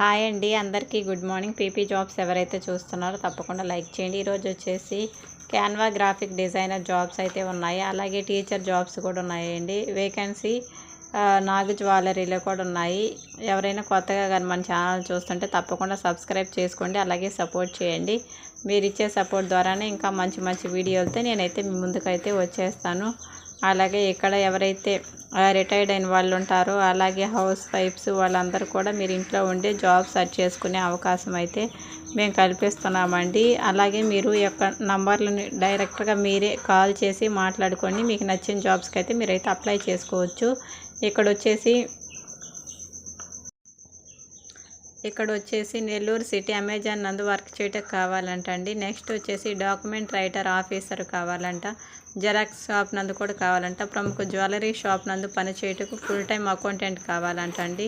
Hi అండి అందరికీ good morning. PP jobs ఎవరైతే చూస్తున్నారో తప్పకుండా లైక్ చేయండి. ఈరోజు వచ్చేసి క్యాన్వా గ్రాఫిక్ డిజైనర్ జాబ్స్ అయితే ఉన్నాయి. అలాగే టీచర్ జాబ్స్ కూడా ఉన్నాయండి. వేకెన్సీ నాగు జ్యువెలరీలో కూడా ఉన్నాయి. ఎవరైనా కొత్తగా కానీ మన ఛానల్ చూస్తుంటే తప్పకుండా సబ్స్క్రైబ్ చేసుకోండి. అలాగే సపోర్ట్ చేయండి. మీరు ఇచ్చే సపోర్ట్ ద్వారానే ఇంకా మంచి మంచి వీడియోలతో నేనైతే మీ ముందుకైతే వచ్చేస్తాను. అలాగే ఇక్కడ ఎవరైతే రిటైర్డ్ అయిన వాళ్ళు ఉంటారు. అలాగే హౌస్ వైఫ్స్ వాళ్ళందరూ కూడా మీరు ఇంట్లో ఉండే జాబ్ సెర్చ్ చేసుకునే అవకాశం అయితే మేము కల్పిస్తున్నామండి. అలాగే మీరు యొక్క నంబర్లను డైరెక్ట్గా మీరే కాల్ చేసి మాట్లాడుకొని మీకు నచ్చిన జాబ్స్కి అయితే మీరైతే అప్లై చేసుకోవచ్చు. ఇక్కడ వచ్చేసి ఇక్కడ వచ్చేసి నెల్లూరు సిటీ అమెజాన్ నందు వర్క్ చేయటం కావాలంటండి. నెక్స్ట్ వచ్చేసి డాక్యుమెంట్ రైటర్ ఆఫీసర్ కావాలంట. జెరాక్స్ షాప్ నందు కూడా కావాలంట. ప్రముఖ జ్యువెలరీ షాప్ నందు పనిచేయటకు ఫుల్ టైం అకౌంటెంట్ కావాలంట అండి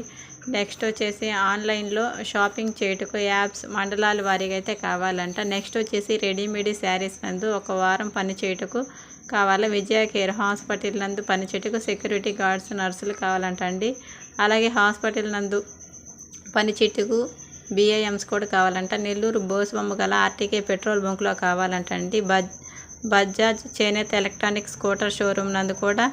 నెక్స్ట్ వచ్చేసి ఆన్లైన్లో షాపింగ్ చేయుటకు యాప్స్ మండలాల వారీగా అయితే కావాలంట. నెక్స్ట్ వచ్చేసి రెడీమేడ్ శారీస్ నందు ఒక వారం పని చేయుటకు కావాలా. విజయ కేర్ హాస్పిటల్ నందు పనిచేయటకు సెక్యూరిటీ గార్డ్స్ నర్సులు కావాలంట అండి అలాగే హాస్పిటల్ నందు పని చెట్టుకు బిఐఎమ్స్ కూడా కావాలంట. నెల్లూరు బోసుబొమ్మ గల ఆర్టీకే పెట్రోల్ బంక్లో కావాలంటండి. బజ్ బజాజ్ చేనేత ఎలక్ట్రానిక్ స్కూటర్ షోరూమ్ నందు కూడా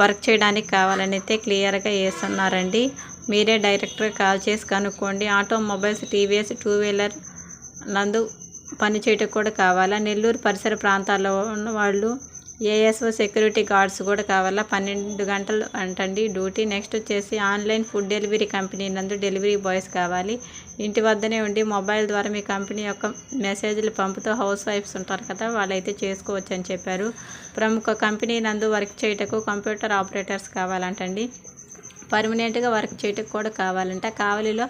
వర్క్ చేయడానికి కావాలని అయితే క్లియర్గా వేస్తున్నారండి మీరే డైరెక్ట్గా కాల్ చేసి కనుక్కోండి. ఆటోమొబైల్స్ టీవీఎస్ టూ వీలర్ నందు పని చేయటం కూడా కావాలా. నెల్లూరు పరిసర ప్రాంతాల్లో ఉన్న వాళ్ళు ఏఎస్ఓ సెక్యూరిటీ గార్డ్స్ కూడా కావాలా? పన్నెండు గంటలు అంటండి. డ్యూటీ నెక్స్ట్ వచ్చేసి ఆన్లైన్ ఫుడ్ డెలివరీ కంపెనీ నందు డెలివరీ బాయ్స్ కావాలి. ఇంటి వద్దనే ఉండి మొబైల్ ద్వారా మీ కంపెనీ యొక్క మెసేజ్లు పంపుతూ హౌస్ వైఫ్స్ ఉంటారు కదా వాళ్ళైతే చేసుకోవచ్చు అని చెప్పారు. ప్రముఖ కంపెనీ నందు వర్క్ చేయటకు కంప్యూటర్ ఆపరేటర్స్ కావాలంటండి. పర్మనెంట్గా వర్క్ చేయటకు కూడా కావాలంట. కావలిలో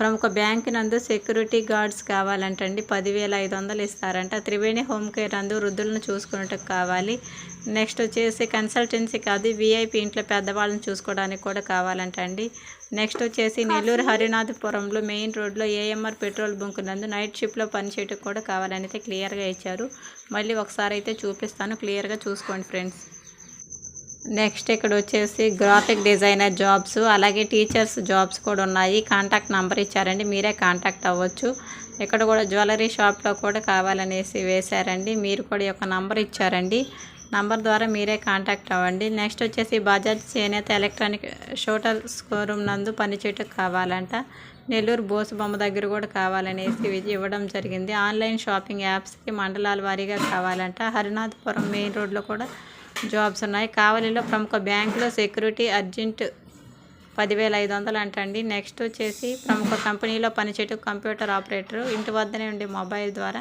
ప్రముఖ బ్యాంక్ నందు సెక్యూరిటీ గార్డ్స్ కావాలంటండి. పదివేల ఐదు వందలు ఇస్తారంట. త్రివేణి హోమ్ కేర్ నందు వృద్ధులను చూసుకున్నట్టు కావాలి. నెక్స్ట్ వచ్చేసి కన్సల్టెన్సీ కాదు విఐపి ఇంట్లో పెద్దవాళ్ళని చూసుకోవడానికి కూడా కావాలంటండి. నెక్స్ట్ వచ్చేసి నెల్లూరు హరినాథపురంలో మెయిన్ రోడ్లో ఏఎంఆర్ పెట్రోల్ బంక్ నందు నైట్ షిఫ్ట్లో పనిచేయటం కూడా కావాలని అయితే క్లియర్గా ఇచ్చారు. మళ్ళీ ఒకసారి అయితే చూపిస్తాను. క్లియర్గా చూసుకోండి ఫ్రెండ్స్. నెక్స్ట్ ఇక్కడ వచ్చేసి గ్రాఫిక్ డిజైనర్ జాబ్స్ అలాగే టీచర్స్ జాబ్స్ కూడా ఉన్నాయి. కాంటాక్ట్ నెంబర్ ఇచ్చారండి మీరే కాంటాక్ట్ అవ్వచ్చు. ఇక్కడ కూడా జ్యువెలరీ షాప్లో కూడా కావాలనేసి వేశారండి మీరు కూడా యొక్క నంబర్ ఇచ్చారండి. నంబర్ ద్వారా మీరే కాంటాక్ట్ అవ్వండి. నెక్స్ట్ వచ్చేసి బజాజ్ చేనేత ఎలక్ట్రానిక్ షోటల్ షోరూమ్ నందు పనిచేయటం కావాలంట. నెల్లూరు బోసు బొమ్మ దగ్గర కూడా కావాలనేసి ఇవ్వడం జరిగింది. ఆన్లైన్ షాపింగ్ యాప్స్కి మండలాల వారీగా కావాలంట. హరినాథపురం మెయిన్ రోడ్లో కూడా జాబ్స్ ఉన్నాయి. కావలిలో ప్రముఖ బ్యాంకులో సెక్యూరిటీ అర్జెంట్ పదివేల ఐదు వందలు అంటండి. నెక్స్ట్ వచ్చేసి ప్రముఖ కంపెనీలో పనిచేయటం కంప్యూటర్ ఆపరేటర్. ఇంటి వద్దనే ఉండే మొబైల్ ద్వారా